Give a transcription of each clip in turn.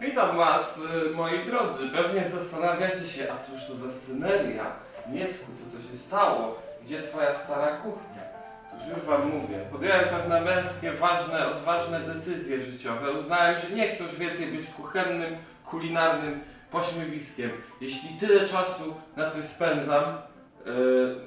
Witam Was, y, moi drodzy. Pewnie zastanawiacie się, a cóż to za sceneria? Mietku, co to się stało? Gdzie Twoja stara kuchnia? Otóż już Wam mówię. Podjąłem pewne męskie, ważne, odważne decyzje życiowe. Uznałem, że nie chcę już więcej być kuchennym, kulinarnym pośmiewiskiem. Jeśli tyle czasu na coś spędzam y,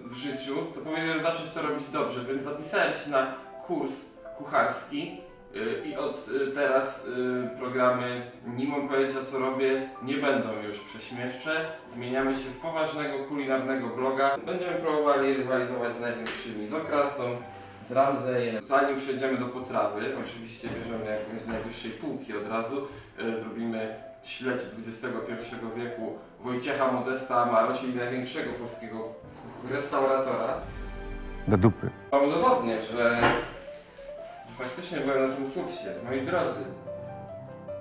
w życiu, to powinienem zacząć to robić dobrze, więc zapisałem się na kurs kucharski. Y, I od y, teraz y, programy Nie mam pojęcia co robię nie będą już prześmiewcze. Zmieniamy się w poważnego kulinarnego bloga. Będziemy próbowali rywalizować z największymi, z Okrasą, z Ramzejem. Zanim przejdziemy do potrawy, oczywiście bierzemy jakąś z najwyższej półki od razu. Zrobimy śledź XXI wieku Wojciecha Modesta Amaro, czyli największego polskiego restauratora. Do dupy. Wam udowodnię, że faktycznie byłem na tym kursie. Moi drodzy,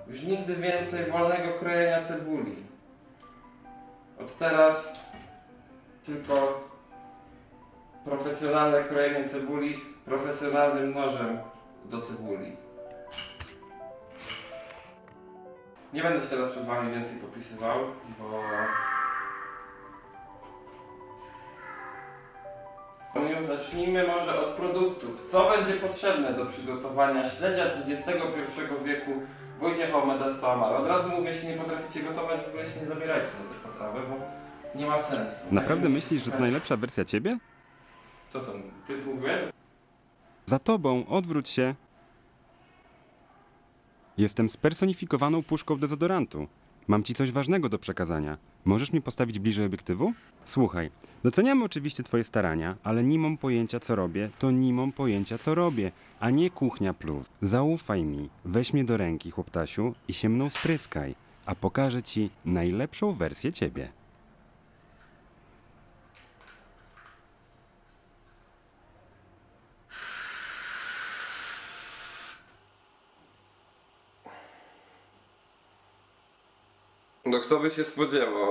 już nigdy więcej wolnego krojenia cebuli. Od teraz tylko profesjonalne krojenie cebuli profesjonalnym nożem do cebuli. Nie będę się teraz przed Wami więcej popisywał, bo Zacznijmy może od produktów. Co będzie potrzebne do przygotowania śledzia XXI wieku Wojciecha Modesta Amara? Od razu mówię, jeśli nie potraficie gotować, w ogóle się nie zabierajcie za tę potrawę, bo nie ma sensu. Naprawdę myślisz, że to najlepsza wersja ciebie? To? Ty to mówiłeś? Za tobą odwróć się. Jestem spersonifikowaną puszką dezodorantu. Mam ci coś ważnego do przekazania. Możesz mi postawić bliżej obiektywu? Słuchaj, doceniam oczywiście twoje starania, ale nie mam pojęcia co robię, to nie mam pojęcia co robię, a nie kuchnia plus. Zaufaj mi, weź mnie do ręki, chłoptasiu, i się mną spryskaj, a pokażę ci najlepszą wersję ciebie. No kto by się spodziewał?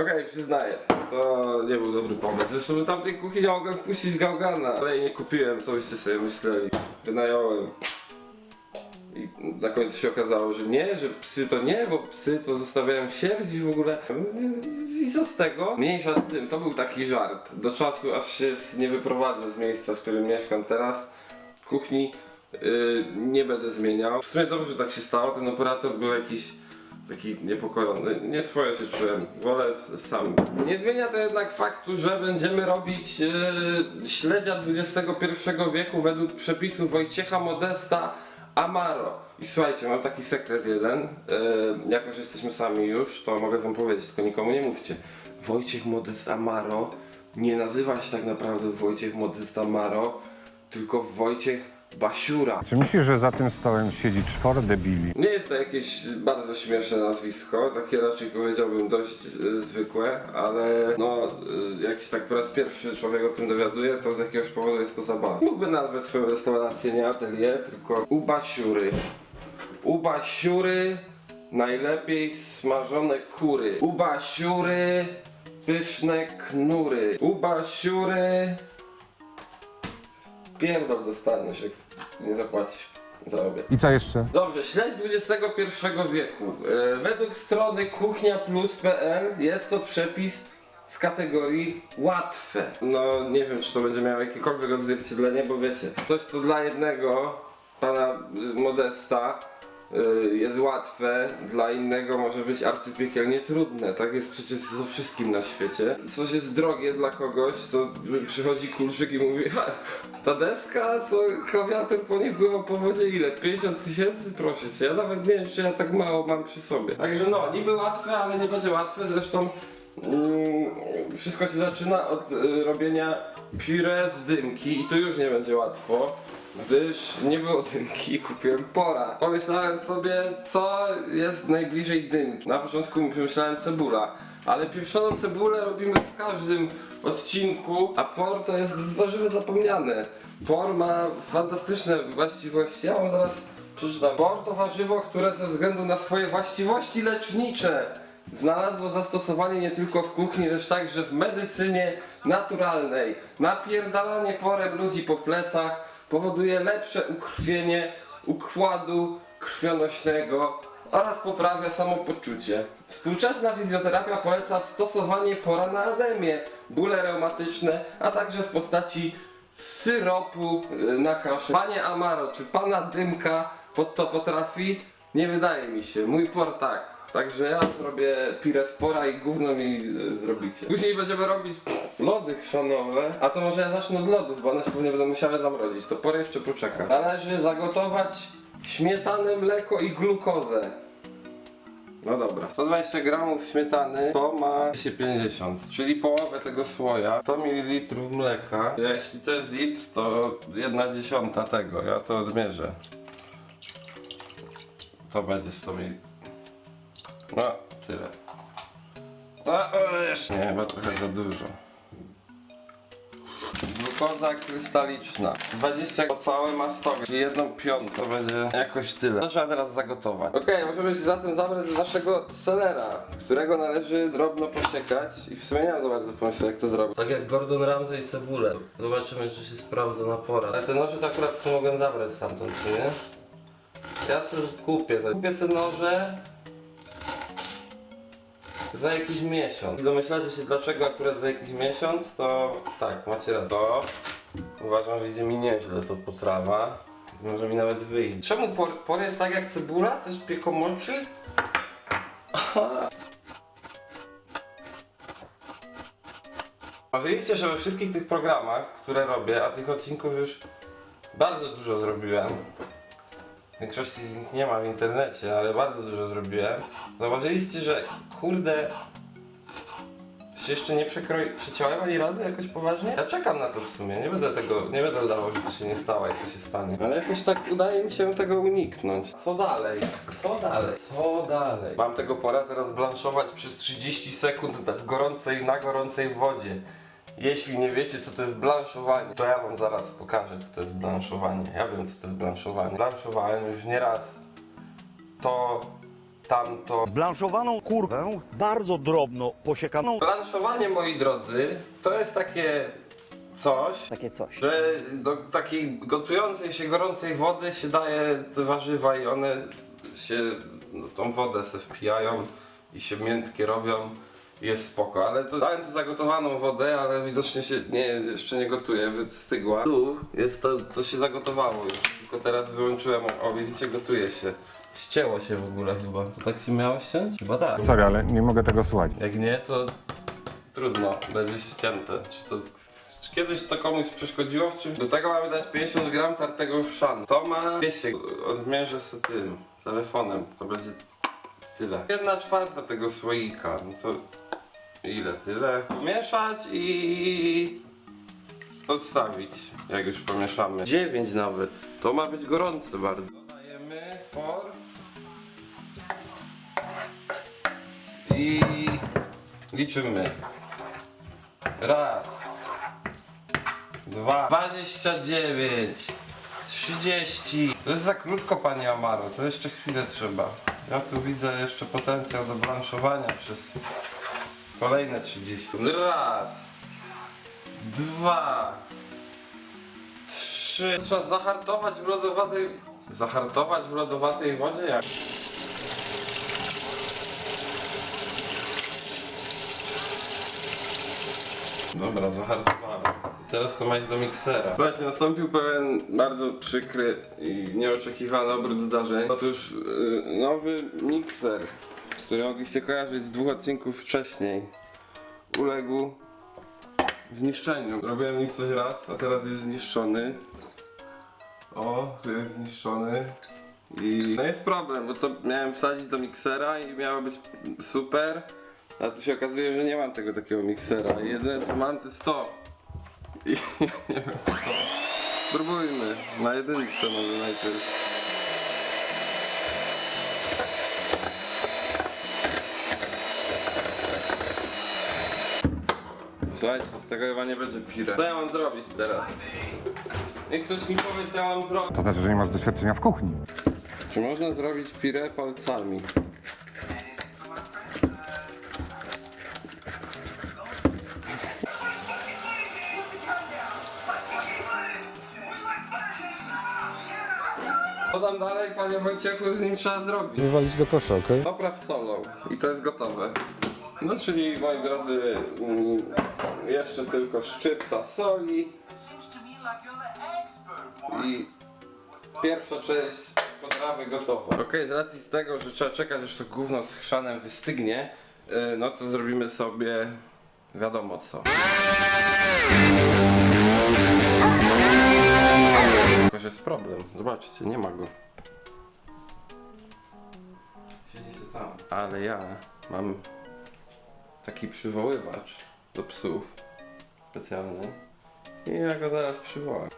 Okej, przyznaję. To nie był dobry pomysł. Zresztą do tamtej kuchni mogłem wpuścić gałgana. Ale jej nie kupiłem, co byście sobie myśleli. Wynająłem. I na końcu się okazało, że nie, że psy to nie, bo psy to zostawiają śmierdzić w ogóle. I co z tego? Mniejsza z tym, to był taki żart. Do czasu, aż się nie wyprowadzę z miejsca, w którym mieszkam teraz, kuchni yy, nie będę zmieniał. W sumie dobrze, że tak się stało, ten operator był jakiś taki niepokojony. Nie swoje się czułem, wolę sam. Nie zmienia to jednak faktu, że będziemy robić yy, śledzia XXI wieku według przepisów Wojciecha Modesta Amaro. I słuchajcie, mam taki sekret jeden. Yy, jako, że jesteśmy sami już, to mogę wam powiedzieć, tylko nikomu nie mówcie. Wojciech Modest Amaro nie nazywa się tak naprawdę Wojciech Modest Amaro, tylko Wojciech Basiura. Czy myślisz, że za tym stołem siedzi czworo debili? Nie jest to jakieś bardzo śmieszne nazwisko, takie raczej powiedziałbym dość e, zwykłe, ale no e, jak się tak po raz pierwszy człowiek o tym dowiaduje, to z jakiegoś powodu jest to zabawa. Mógłby nazwać swoją restaurację nie atelier, tylko Ubasiury. Ubasiury, najlepiej smażone kury. Ubasiury, pyszne knury. Ubasiury, pierdol dostaniesz, jak nie zapłacisz za obiad. I co jeszcze? Dobrze, śledź XXI wieku. E, według strony kuchniaplus.pl jest to przepis z kategorii łatwe. No nie wiem, czy to będzie miało jakiekolwiek odzwierciedlenie, bo wiecie, coś co dla jednego pana y, Modesta jest łatwe, dla innego może być arcypiekielnie trudne. Tak jest przecież ze wszystkim na świecie. Coś jest drogie dla kogoś, to przychodzi kulczyk i mówi ta deska, co klawiatur po niej pływa po wodzie ile? 50 tysięcy? Proszę cię, ja nawet nie wiem, czy ja tak mało mam przy sobie. Także no, niby łatwe, ale nie będzie łatwe, zresztą mm, wszystko się zaczyna od y, robienia puree z dymki i to już nie będzie łatwo. Gdyż nie było dymki i kupiłem pora. Pomyślałem sobie, co jest najbliżej dymki. Na początku myślałem cebula, ale pieprzoną cebulę robimy w każdym odcinku, a por to jest warzywo zapomniane. Por ma fantastyczne właściwości. Ja wam zaraz przeczytam. Por to warzywo, które ze względu na swoje właściwości lecznicze znalazło zastosowanie nie tylko w kuchni, lecz także w medycynie naturalnej. Napierdalanie porem ludzi po plecach powoduje lepsze ukrwienie układu krwionośnego oraz poprawia samopoczucie. Współczesna fizjoterapia poleca stosowanie pora na ademię, bóle reumatyczne, a także w postaci syropu y, na kaszę. Panie Amaro, czy pana Dymka pod to potrafi? Nie wydaje mi się. Mój por tak. Także ja zrobię pire spora i gówno mi y, zrobicie. Później będziemy robić lody chrzanowe, a to może ja zacznę od lodów, bo one się pewnie będą musiały zamrozić. To por jeszcze poczeka. Należy zagotować śmietanę, mleko i glukozę. No dobra. 120 gramów śmietany to ma 250, czyli połowę tego słoja. 100 ml mleka. Jeśli to jest litr, to 1 dziesiąta tego. Ja to odmierzę. To będzie 100 ml. No, tyle. No, o, jeszcze. Nie, chyba trochę za dużo. Glukoza krystaliczna. 20 o całe ma 100, czyli jedną piątą. To będzie jakoś tyle. To trzeba teraz zagotować. Okej, możemy się zatem zabrać do naszego selera, którego należy drobno posiekać i w sumie nie mam za bardzo pomysłu jak to zrobić. Tak jak Gordon Ramsay cebulę. Zobaczymy czy się sprawdza na pora. Ale te noże to akurat sobie mogłem zabrać stamtąd, czy nie? Ja sobie kupię. Kupię sobie noże, za jakiś miesiąc. Domyślacie się dlaczego akurat za jakiś miesiąc, to tak, macie rację. To uważam, że idzie mi nieźle to potrawa. Może mi nawet wyjść. Czemu por, por jest tak jak cebula? Też piekomoczy? Marzyliście, że we wszystkich tych programach, które robię, a tych odcinków już bardzo dużo zrobiłem, Większości z nich nie ma w internecie, ale bardzo dużo zrobiłem. Zauważyliście, że kurde się jeszcze nie przekroi, przeciąłem ani razu jakoś poważnie? Ja czekam na to w sumie, nie będę tego, nie będę udawał, że to się nie stało, jak to się stanie. Ale jakoś tak udaje mi się tego uniknąć. Co dalej? Co dalej? Co dalej? Mam tego pora teraz blanszować przez 30 sekund w gorącej, na gorącej wodzie. Jeśli nie wiecie, co to jest blanszowanie, to ja wam zaraz pokażę, co to jest blanszowanie. Ja wiem, co to jest blanszowanie. Blanszowałem już nieraz to, tamto. Zblanszowaną kurwę, bardzo drobno posiekaną Blanszowanie, moi drodzy, to jest takie coś, Takie coś. że do takiej gotującej się gorącej wody się daje te warzywa i one się no, tą wodę se wpijają i się miętkie robią jest spoko, ale to dałem zagotowaną wodę, ale widocznie się nie, jeszcze nie gotuje, wystygła. Tu jest to, to się zagotowało już, tylko teraz wyłączyłem, o widzicie gotuje się. Ścięło się w ogóle chyba, to tak się miało ściąć? Chyba tak. Sorry, ale nie mogę tego słuchać. Jak nie, to trudno, będzie ścięte. Czy to czy kiedyś to komuś przeszkodziło w czymś? Do tego mamy dać 50 gram tartego chrzanu. To ma 200, odmierzę sobie tym telefonem, to będzie tyle. Jedna czwarta tego słoika, no to ile? Tyle. Pomieszać i odstawić, jak już pomieszamy. 9 nawet, to ma być gorące bardzo. Dodajemy por i liczymy. Raz, dwa, dwadzieścia dziewięć, trzydzieści. To jest za krótko, panie Amaro, to jeszcze chwilę trzeba. Ja tu widzę jeszcze potencjał do blanszowania przez kolejne 30. Raz, dwa, trzy. Trzeba zahartować w lodowatej... Zahartować w lodowatej wodzie? Jak? Dobra, zahartowałem. Teraz to ma iść do miksera. Słuchajcie, nastąpił pewien bardzo przykry i nieoczekiwany obrót zdarzeń. Otóż yy, nowy mikser, który mogliście kojarzyć z dwóch odcinków wcześniej, uległ zniszczeniu. Robiłem nim coś raz, a teraz jest zniszczony. O, tu jest zniszczony. I no jest problem, bo to miałem wsadzić do miksera i miało być super. A tu się okazuje, że nie mam tego takiego miksera. Jedyne co mam to jest to. I nie wiem. Spróbujmy. Na jedynce może najpierw. Słuchajcie, z tego chyba nie będzie pire. Co ja mam zrobić teraz? Niech ktoś mi powie, co ja mam zrobić. To znaczy, że nie masz doświadczenia w kuchni. Czy można zrobić pire palcami? Podam dalej, panie Wojciechu, z nim trzeba zrobić. Wywalić do kosza, okej? Popraw solo i to jest gotowe. No czyli, moi drodzy, mm, jeszcze tylko szczypta soli i pierwsza część potrawy gotowa. Okej, z racji z tego, że trzeba czekać aż to gówno z chrzanem wystygnie, y, no to zrobimy sobie wiadomo co. Tylko, że jest problem. Zobaczcie, nie ma go. Siedzi sobie tam. Ale ja mam taki przywoływacz do psów specjalny i ja go zaraz przywołam.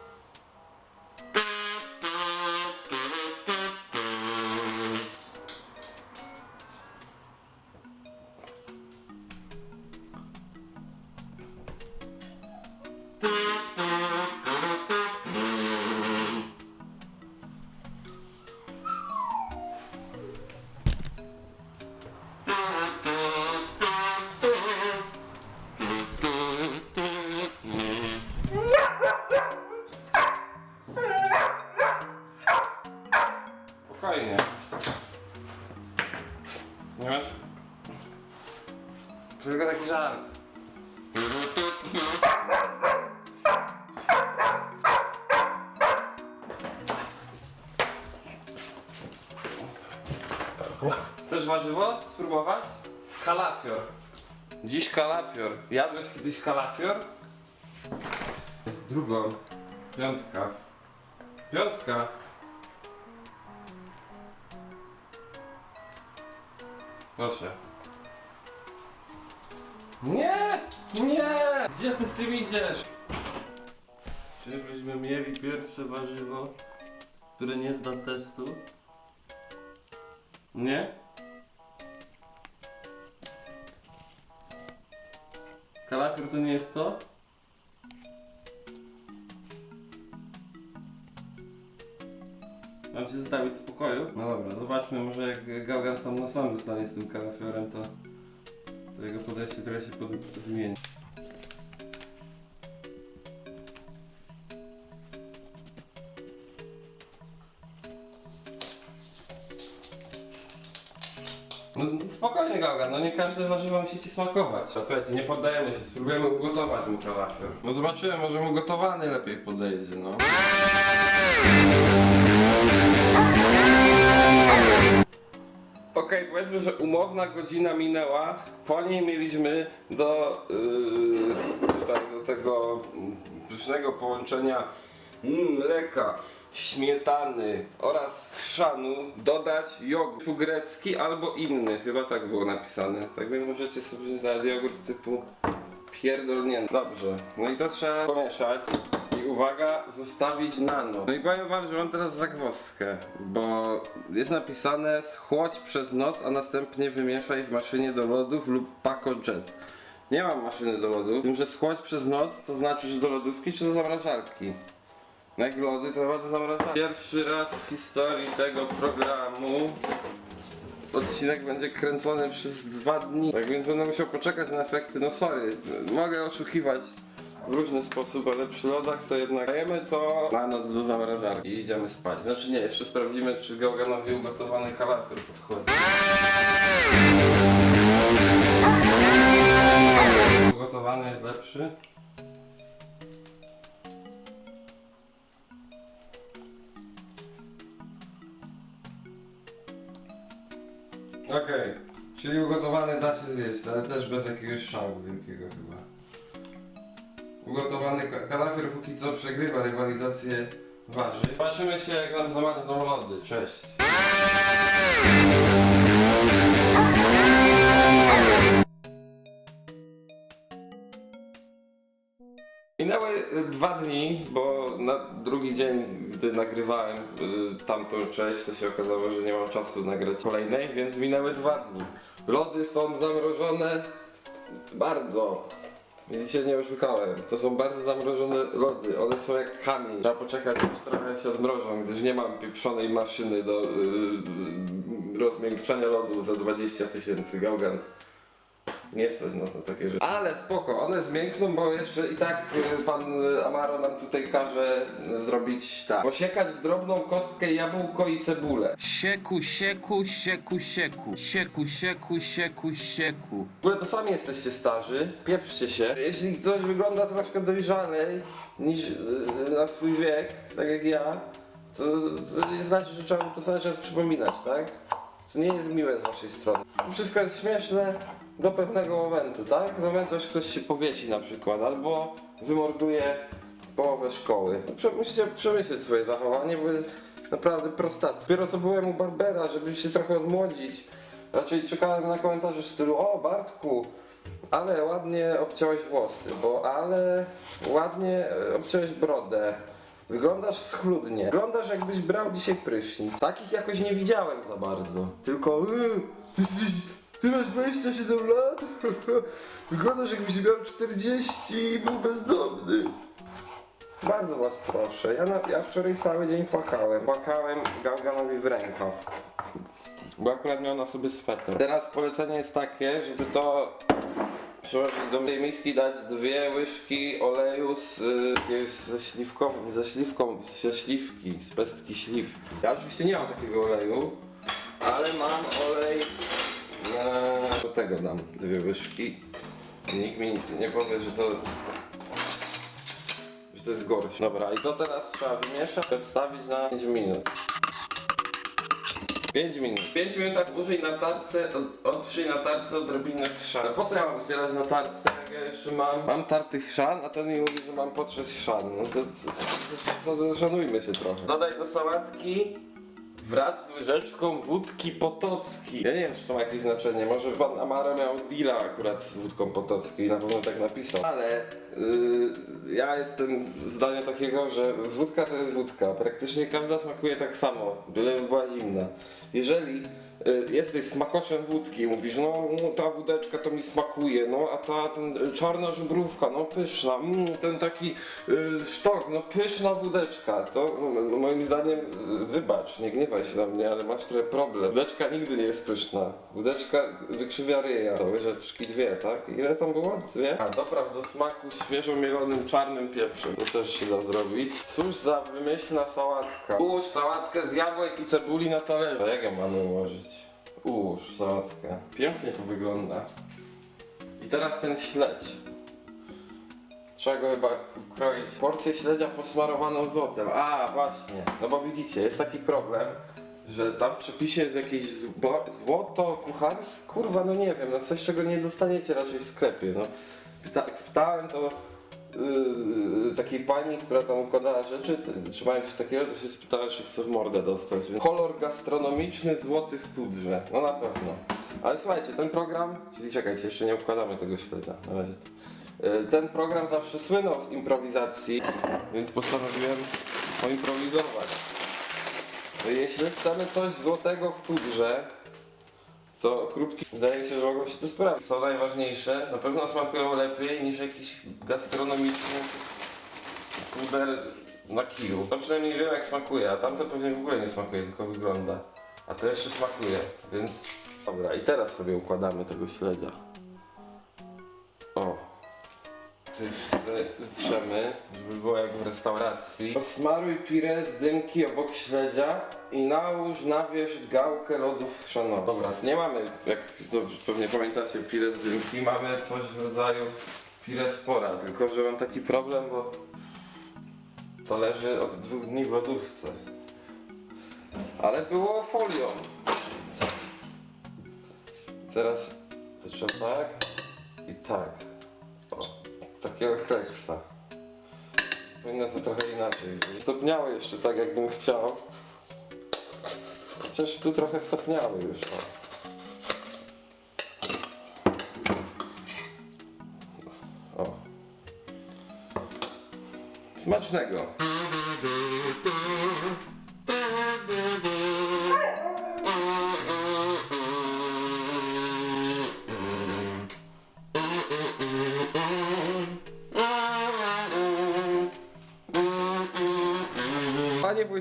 Jadłeś kiedyś kalafior? Drugą. Piątka. Piątka. Proszę. Nie! Nie! Gdzie ty z tym idziesz? Czyżbyśmy mieli pierwsze warzywo, które nie zda testu? Nie? Kalafior to nie jest to? Mam cię zostawić w spokoju? No dobra, zobaczmy, może jak Gaugan sam na sam zostanie z tym kalafiorem, to, to jego podejście trochę się pod... zmieni. No spokojnie Gaugan, no nie każde warzywo musi ci smakować. Słuchajcie, nie poddajemy się, spróbujemy ugotować mu kalafior. No zobaczymy, może mu gotowany lepiej podejdzie, no. Okej, powiedzmy, że umowna godzina minęła. Po niej mieliśmy do, yy, tutaj, do tego mm, pysznego połączenia mleka, śmietany oraz chrzanu dodać jogurt typu grecki albo inny. Chyba tak było napisane. Tak więc możecie sobie znaleźć jogurt typu pierdolnięty. Dobrze, no i to trzeba pomieszać. I uwaga, zostawić na noc. No i powiem wam, że mam teraz zagwozdkę, bo jest napisane schłodź przez noc, a następnie wymieszaj w maszynie do lodów lub Paco Jet. Nie mam maszyny do lodów, tym, że schłodź przez noc to znaczy, że do lodówki czy do zamrażarki. No jak lody to chyba do. Pierwszy raz w historii tego programu odcinek będzie kręcony przez dwa dni. Tak więc będę musiał poczekać na efekty. No sorry, mogę oszukiwać w różny sposób, ale przy lodach to jednak dajemy to na noc do zamrażarki i idziemy spać. Znaczy nie, jeszcze sprawdzimy czy Gałganowi ugotowany kalafior podchodzi. Ugotowany jest lepszy. Okej, czyli ugotowany da się zjeść, ale też bez jakiegoś szału wielkiego chyba. Ugotowany ka- kalafior póki co przegrywa rywalizację warzyw. Patrzymy się jak nam zamarzną lody. Cześć. Dwa dni, bo na drugi dzień, gdy nagrywałem y, tamtą część, to się okazało, że nie mam czasu nagrać kolejnej, więc minęły dwa dni. Lody są zamrożone bardzo. Widzicie, nie oszukałem. To są bardzo zamrożone lody. One są jak kamień. Trzeba poczekać, aż trochę się odmrożą, gdyż nie mam pieprzonej maszyny do yy, rozmiękczania lodu za 20 tysięcy gałgan. Nie stać nas na takie rzeczy. Ale spoko, one zmiękną, bo jeszcze i tak y, pan y, Amaro nam tutaj każe y, zrobić tak. Posiekać w drobną kostkę jabłko i cebulę. Sieku, sieku, sieku, sieku. Sieku, sieku, sieku, sieku. W ogóle to sami jesteście starzy, pieprzcie się. Jeśli ktoś wygląda troszkę dojrzalej niż na swój wiek, tak jak ja, to, to nie znaczy, że trzeba mu to cały czas przypominać, tak? To nie jest miłe z waszej strony. Wszystko jest śmieszne do pewnego momentu, tak? Do momentu, aż ktoś się powiesi na przykład, albo wymorduje połowę szkoły. Prze- Musicie przemyśleć swoje zachowanie, bo jest naprawdę prostackie. Dopiero co byłem u Barbera, żeby się trochę odmłodzić, raczej czekałem na komentarze w stylu o Bartku, ale ładnie obciąłeś włosy, bo ale ładnie e, obciąłeś brodę. Wyglądasz schludnie. Wyglądasz jakbyś brał dzisiaj prysznic. Takich jakoś nie widziałem za bardzo. Tylko yy, jesteś, ty masz 27 lat? Wyglądasz jakbyś miał 40 i był bezdomny. Bardzo was proszę. Ja, na, ja wczoraj cały dzień płakałem. Płakałem Gałganowi w rękaw. Bo akurat miał na sobie sweter. Teraz polecenie jest takie, żeby to przyłożyć do tej miski, dać dwie łyżki oleju z y, ze śliwką, ze śliwką, ze śliwki, z pestki śliwki. Ja oczywiście nie mam takiego oleju, ale mam olej do tego dam dwie łyżki. Nikt mi nie powie, że to że to jest gorsze. Dobra, i to teraz trzeba wymieszać, odstawić na 5 minut. 5 minut. W 5 minutach użyj na tarce, od- otrzyj na tarce odrobinę chrzan. Po co ja mam wycierać na tarce, jak ja jeszcze mam? Mam tarty chrzan, a ten mi mówi, że mam potrzeć chrzan. No to, to, to, to, to szanujmy się trochę. Dodaj do sałatki wraz z łyżeczką wódki potockiej. Ja nie wiem, czy to ma jakieś znaczenie. Może pan Amaro miał deala akurat z wódką potockiej i na pewno tak napisał. Ale yy, ja jestem zdania takiego, że wódka to jest wódka. Praktycznie każda smakuje tak samo, byleby była zimna. Jeżeli jesteś smakoszem wódki mówisz, no, no ta wódeczka to mi smakuje, no a ta ten, y, czarna żubrówka, no pyszna, mm, ten taki y, sztok, no pyszna wódeczka, to mm, moim zdaniem, y, wybacz, nie gniewaj się na mnie, ale masz trochę problem. Wódeczka nigdy nie jest pyszna. Wódeczka wykrzywia ryja. To łyżeczki dwie, tak? Ile tam było? Dwie? A dopraw do smaku świeżo mielonym czarnym pieprzem. To też się da zrobić. Cóż za wymyślna sałatka. Ułóż sałatkę z jabłek i cebuli na talerzu. A jak ją mamy ułożyć? Ułóż sałatkę. Pięknie to wygląda. I teraz ten śledź. Trzeba go chyba kroić. Porcję śledzia posmarowaną złotem. A, właśnie. No bo widzicie, jest taki problem, że tam w przepisie jest jakieś złoto kucharskie. Kurwa, no nie wiem, no coś czego nie dostaniecie raczej w sklepie. No. Pyta- spytałem to yy, takiej pani, która tam układała rzeczy, ty- czy mają coś takiego, to się spytałem, czy chce w mordę dostać. Więc kolor gastronomiczny złoty w pudrze. No na pewno. Ale słuchajcie, ten program, czyli czekajcie, jeszcze nie układamy tego śledzia. Na razie. Y, Ten program zawsze słynął z improwizacji, więc postanowiłem poimprowizować. Jeśli chcemy coś złotego w pudrze, to chrupki wydaje się, że mogą się tu sprawdzić. Są najważniejsze, na pewno smakują lepiej niż jakiś gastronomiczny puder na kiju. To przynajmniej wiem jak smakuje, a tamto pewnie w ogóle nie smakuje, tylko wygląda. A to jeszcze smakuje, więc... Dobra, i teraz sobie układamy tego śledzia. O. Tutaj wytrzemy, żeby było jak w restauracji. Osmaruj pire z dymki obok śledzia i nałóż na wierzch gałkę lodów chrzanowych. Dobra, nie mamy, jak dobrze pewnie pamiętacie, pire z dymki, mamy coś w rodzaju pire spora, tylko że mam taki problem, bo to leży od dwóch dni w lodówce. Ale było folią. Teraz to trzeba tak i tak. Takiego heksa. Powinno to trochę inaczej wyjść. Stopniało jeszcze tak, jakbym chciał. Chociaż tu trochę stopniały już. O. o. Smacznego.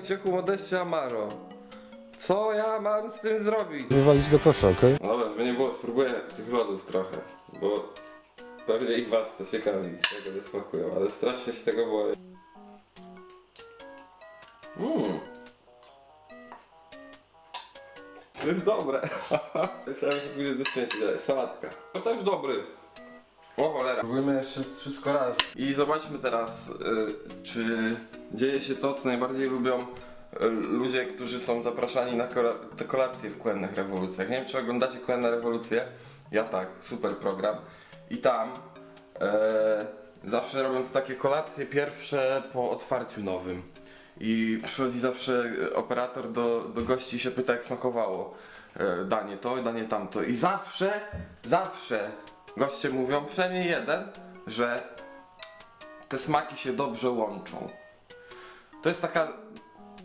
Wojciechu Modeście Amaro, co ja mam z tym zrobić? Wywalić do kosza, okej? No dobra, żeby nie było, spróbuję tych lodów trochę. bo pewnie i was to ciekawi, jak one smakują, ale strasznie się tego boję. Mmm. To jest dobre. Myślałem, że pójdzie do śmieci, ale sałatka. To też dobry. O cholera. Próbujmy jeszcze wszystko raz. I zobaczmy teraz, y, czy dzieje się to, co najbardziej lubią y, ludzie, którzy są zapraszani na te kolacje w Kuennych Rewolucjach. Nie wiem, czy oglądacie Kuenne Rewolucje. Ja tak, super program. I tam e, zawsze robią to takie kolacje pierwsze po otwarciu nowym. I przychodzi zawsze operator do, do gości i się pyta, jak smakowało e, danie to, danie tamto. I zawsze, zawsze goście mówią, przynajmniej jeden, że te smaki się dobrze łączą. To jest taka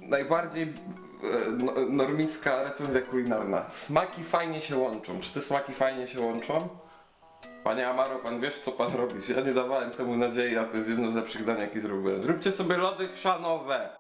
najbardziej e, no- normicka recenzja kulinarna. Smaki fajnie się łączą. Czy te smaki fajnie się łączą? Panie Amaro, pan wiesz co pan robisz? Ja nie dawałem temu nadziei, a to jest jedno z lepszych dań jakie zrobiłem. Zróbcie sobie lody chrzanowe.